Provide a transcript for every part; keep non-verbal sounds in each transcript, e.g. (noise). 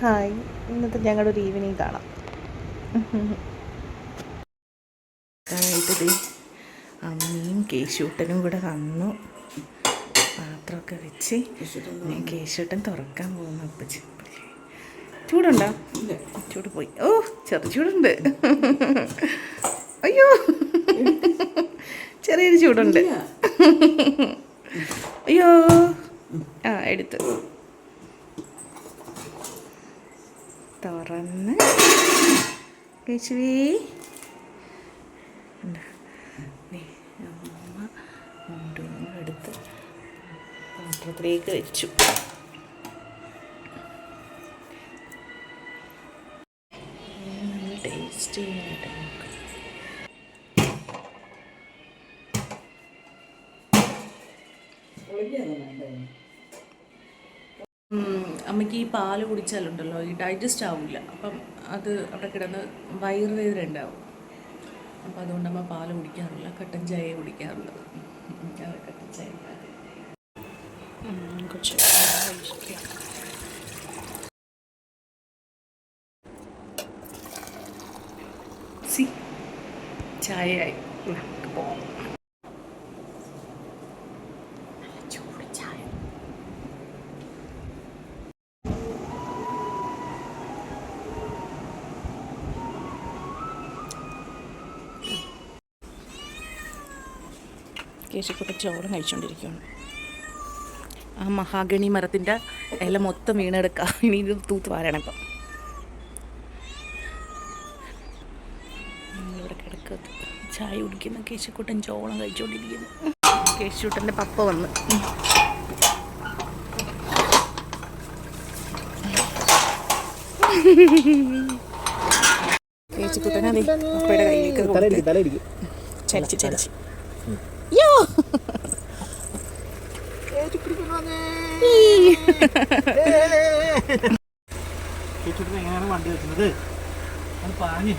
Hi ഇന്നത്തെ ഞങ്ങളുടെ ഒരു ഈവനിങ് കാണാം. അമ്മയും കേശൂട്ടനും കൂടെ വന്നു. പാത്രമൊക്കെ വെച്ച് ഞാൻ കേശൂട്ടൻ തുറക്കാൻ പോകുന്നു അപ്പച്ചി. ചൂടുണ്ടോ? ചൂട് പോയി. ഓ ചെറു ചൂടുണ്ട്. അയ്യോ. ചെറിയൊരു ചൂടുണ്ട്. അയ്യോ. ആ എടുത്തു. തുറന്ന്. കേശുവേ അമ്മ എടുത്ത് പാത്രത്തിലേക്ക് വെച്ചു. ടേസ്റ്റ് ചെയ്യാനായിട്ട് നോക്കാം. അമ്മയ്ക്ക് ഈ പാൽ കുടിച്ചാലുണ്ടല്ലോ ഈ ഡൈജസ്റ്റ് ആവില്ല അപ്പം അത് അവിടെ കിടന്ന് വയറുവേദന ഉണ്ടാവും. അപ്പം അതുകൊണ്ട് അമ്മ പാൽ കുടിക്കാറില്ല കട്ടൻ ചായ കുടിക്കാറുള്ളത് കട്ടൻ ചായ സി ചായയായി. നമുക്ക് പോവാം. കേശിക്കുട്ട ചോളം കഴിച്ചുകൊണ്ടിരിക്കുകയാണ് ആ മഹാഗണി മരത്തിന്റെ ഇല മൊത്തം വീണെടുക്കാം. ഇനി ഇത് തൂത്ത് വാരണം ഇപ്പം. നമ്മളിവിടെ കിടക്കുക ചായ കുടിക്കുന്ന. കേശുക്കുട്ടൻ ചോളം കഴിച്ചുകൊണ്ടിരിക്കുന്നു കേശുക്കുട്ടന്റെ പപ്പ വന്ന്. ഉം. ചലിച്ച് അതെ പപ്പയുടെ കയ്യിലേക്ക് കൊടുത്ത് തലയിടിക്കും. എങ്ങനെയാണ് വണ്ടി വെക്കുന്നത് അത് പാഞ്ഞ്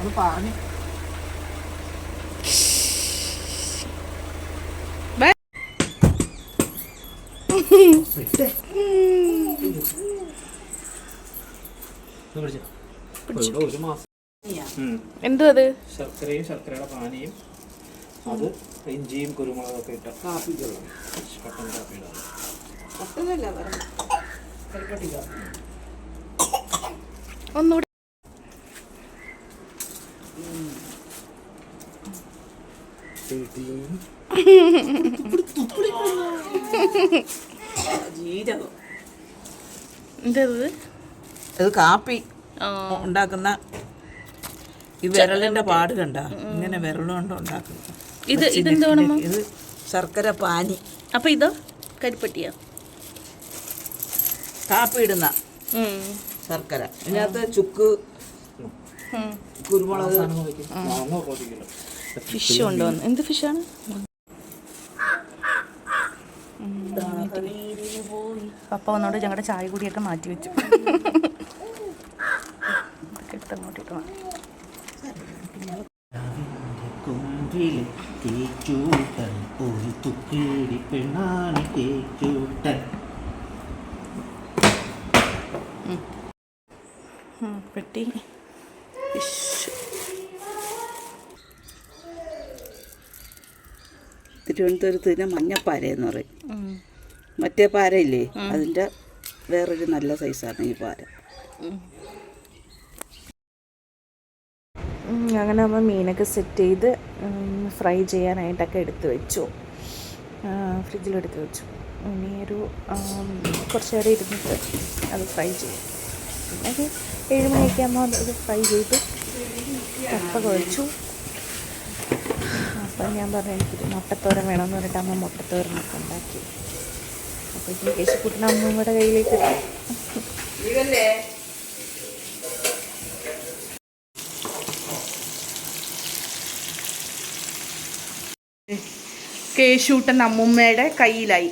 അത് പാഞ്ഞ് ഒരു മാസം ഉം. എന്തു അത് ശർക്കരയും ശർക്കരയുടെ പാനിയും അത് ഇഞ്ചിയും കുരുമുളകൊക്കെ ഇട്ട കാപ്പിക്കുള്ള. കട്ടൻ കാപ്പിയുടെ ഒന്നുകൂടി. ജീരകം. എന്തത് ഇത് കാപ്പി. ഉണ്ടാക്കുന്ന ഈ വിരലിന്റെ പാട് കണ്ട? ഇങ്ങനെ വിരലുകൊണ്ട് ഉണ്ടാക്കുന്നത് ഇത് ഇതെന്താണ് ഇത് ശർക്കര പാനി. അപ്പൊ ഇതോ? കരിപ്പട്ടിയാ? കാപ്പി ഇടുന്ന ഉം. ശർക്കര. ഇതിനകത്ത് ചുക്ക്. കുരുമുളക്. ഫിഷ് കൊണ്ടുവന്നു എന്ത് ഫിഷാണ് പപ്പ വന്നോണ്ട് ഞങ്ങളുടെ ചായ കൂടിയൊക്കെ മാറ്റി വെച്ചു. (laughs) ഇതൊക്കെ വാ. കൊമ്പിലെ തേച്ചൂട്ടൻ ഒരു തുക്കേടി പെണ്ണാണ് തേച്ചൂട്ടൻ. പെട്ടി. തിരുവനന്തപുരത്ത് തിരുവനന്തപുരത്തിന് മഞ്ഞപ്പാര എന്ന് പറയും. മറ്റേ പാരയില്ലേ? അതിന്റെ വേറൊരു നല്ല സൈസാണ് ഈ പാര. അങ്ങനെ നമ്മൾ മീനൊക്കെ സെറ്റ് ചെയ്ത് ഫ്രൈ ചെയ്യാനായിട്ടൊക്കെ എടുത്ത് വെച്ചു. ഫ്രിഡ്ജിലെടുത്ത് വെച്ചു. ഇനി ഒരു കുറച്ച് നേരം ഇരുന്നിട്ട് അത് ഫ്രൈ ചെയ്യും. ഒരു ഏഴ് മണിയൊക്കെ ആകുമ്പോൾ അത് ഫ്രൈ ചെയ്ത് കപ്പ കുഴച്ചു. അപ്പം ഞാൻ പറഞ്ഞു എനിക്കൊരു മുട്ടത്തോരൻ വേണമെന്ന് പറഞ്ഞിട്ട് അമ്മ മുട്ടത്തോരനൊക്കെ ഉണ്ടാക്കി. അപ്പോൾ ഇതിന് അമ്മയും കൂടെ കയ്യിലേക്ക് കേശൂട്ടൻ അമ്മുമ്മയുടെ കയ്യിലായി.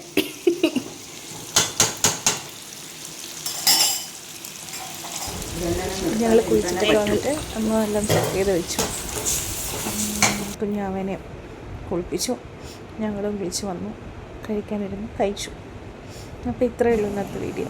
ഞങ്ങൾ കുഴിച്ചിട്ട് വന്നിട്ട് അമ്മ എല്ലാം സെറ്റ് ചെയ്ത് വെച്ചു. കുഞ്ഞാവനെ കുളിപ്പിച്ചു. ഞങ്ങളും വിളിച്ചു വന്നു. കഴിക്കാനിരുന്നു കഴിച്ചു. അപ്പോൾ ഇത്രയേ ഉള്ളൂ ഇന്നത്തെ വീഡിയോ.